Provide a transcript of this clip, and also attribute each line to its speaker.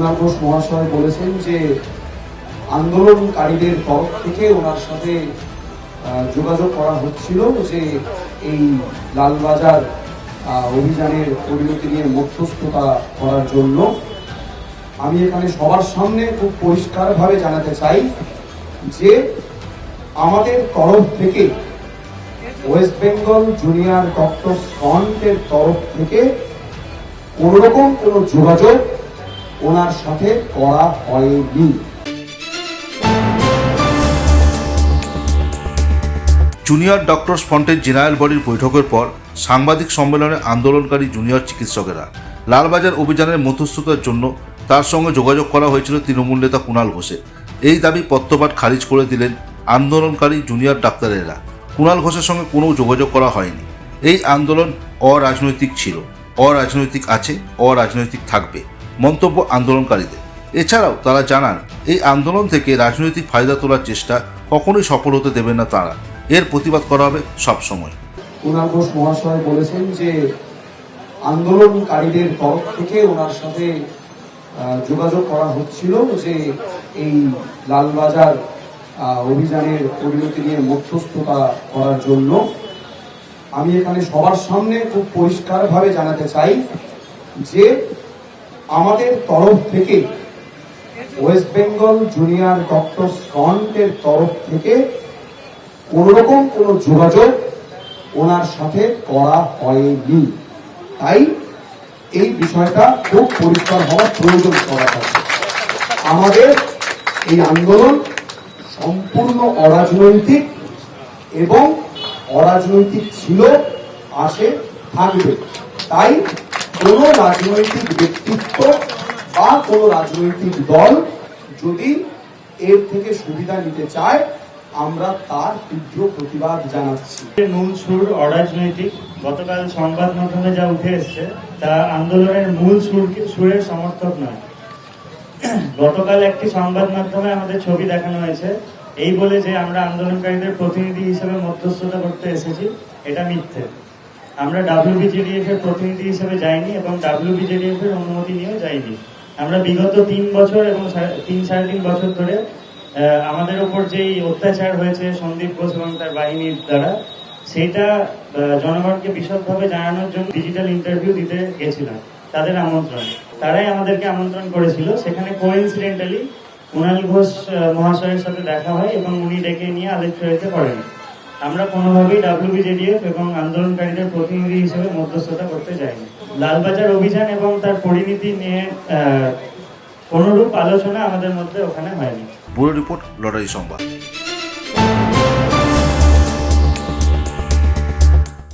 Speaker 1: ঘোষ মহাশয় বলেছেন যে আন্দোলনকারীদের তরফ থেকে ওনার সাথে যোগাযোগ করা হচ্ছিল যে এই লালবাজার অভিযানের পরিণতি নিয়ে মধ্যস্থতা করার জন্য। আমি এখানে সবার সামনে খুব পরিষ্কারভাবে জানাতে চাই যে আমাদের তরফ থেকে, ওয়েস্ট বেঙ্গল জুনিয়র ডক্টর ফ্রন্টের তরফ থেকে কোনোরকম কোনো যোগাযোগ ওনার সাথে করা হয়নি।
Speaker 2: জুনিয়র ডক্টরস ফ্রন্টের জেনারেল বডির বৈঠকের পর সাংবাদিক সম্মেলনে আন্দোলনকারী জুনিয়র চিকিৎসকেরা লালবাজার অভিযানের মধ্যস্থতার জন্য তার সঙ্গে যোগাযোগ করা হয়েছিল তৃণমূল নেতা কুণাল ঘোষের। এই দাবি পত্রপাঠ খারিজ করে দিলেন আন্দোলনকারী জুনিয়র ডাক্তারেরা। কুণাল ঘোষের সঙ্গে কোনো যোগাযোগ করা হয়নি। এই আন্দোলন অরাজনৈতিক ছিল। অরাজনৈতিক আছে, অরাজনৈতিক থাকবে। মন্তব্য আন্দোলনকারীদের। এছাড়াও তারা জানান, এই আন্দোলন থেকে রাজনৈতিক ফায়দা তোলার চেষ্টা কখনোই সফল হতে দেবেন না তারা। এর প্রতিবাদ করা হবে সবসময়।
Speaker 1: কুণাল ঘোষ মহাশয় বলেছেন যে, আন্দোলনকারীদের তরফ থেকে ওনার সাথে যোগাযোগ করা হচ্ছিল যে, এই লালবাজার অভিযানের পরিণতি নিয়ে মধ্যস্থতা করার জন্য। আমি এখানে সবার সামনে খুব পরিষ্কারভাবে জানাতে চাই যে আমাদের তরফ থেকে ওয়েস্ট বেঙ্গল জুনিয়র ডক্টর ফ্রন্টের তরফ থেকে কোনোরকম কোনো যোগাযোগ ওনার সাথে করা হয়নি। তাই এই বিষয়টা খুব পরিষ্কার হওয়ার প্রয়োজন করা আছে আমাদের এই আন্দোলন সম্পূর্ণ অরাজনৈতিক এবং অরাজনৈতিক ছিল, আসে, থাকবে। তাই কোন রাজনৈতিক ব্যক্তিত্ব বা কোন রাজনৈতিক দল যদি এর থেকে সুবিধা নিতে চায়, আমরা তার তীব্র প্রতিবাদ জানাচ্ছি।
Speaker 3: মূল সুর, অরাজনৈতিক, গতকাল সংবাদ মাধ্যমে যা উঠে এসছে, তা আন্দোলনের মূল সুর সুরের সমর্থক নয়। গতকাল একটি সংবাদ মাধ্যমে আমাদের ছবি দেখানো হয়েছে। এই বলে যে আমরা আন্দোলনকারীদের প্রতিনিধি হিসেবে মধ্যস্থতা করতে এসেছি, এটা মিথ্যে। আমরা ডাব্লিউবিজেডিএফ এর প্রতিনিধি হিসেবে যাইনি এবং ডাব্লিউবিজেডিএফ এর অনুমতি নিয়েও যাইনি। আমরা বিগত তিন বছর এবং তিন, সাড়ে তিন বছর ধরে আমাদের উপর যেই অত্যাচার হয়েছে সন্দীপ ঘোষ এবং তার বাহিনীর দ্বারা, সেটা জনগণকে বিশদভাবে জানানোর জন্য ডিজিটাল ইন্টারভিউ দিতে গেছিলাম, তাদের আমন্ত্রণ। তারাই আমাদেরকে আমন্ত্রণ করেছিল। সেখানে কোইন্সিডেন্টালি কুণাল ঘোষ মহাশয়ের সাথে দেখা হয় এবং উনি ডেকে নিয়ে আলেখ্য করেন আমরা কোনোভাবেই ডাব্লিউবিজেডিএফ এবং আন্দোলনকারীদের প্রতিনিধি হিসেবে মধ্যস্থতা করতে যাইনি লালবাজার অভিযান এবং তার পরিণতি নিয়ে কোনরূপ আলোচনা আমাদের মধ্যে ওখানে হয়নি।
Speaker 2: ব্যুরো রিপোর্ট লড়াই সংবাদ।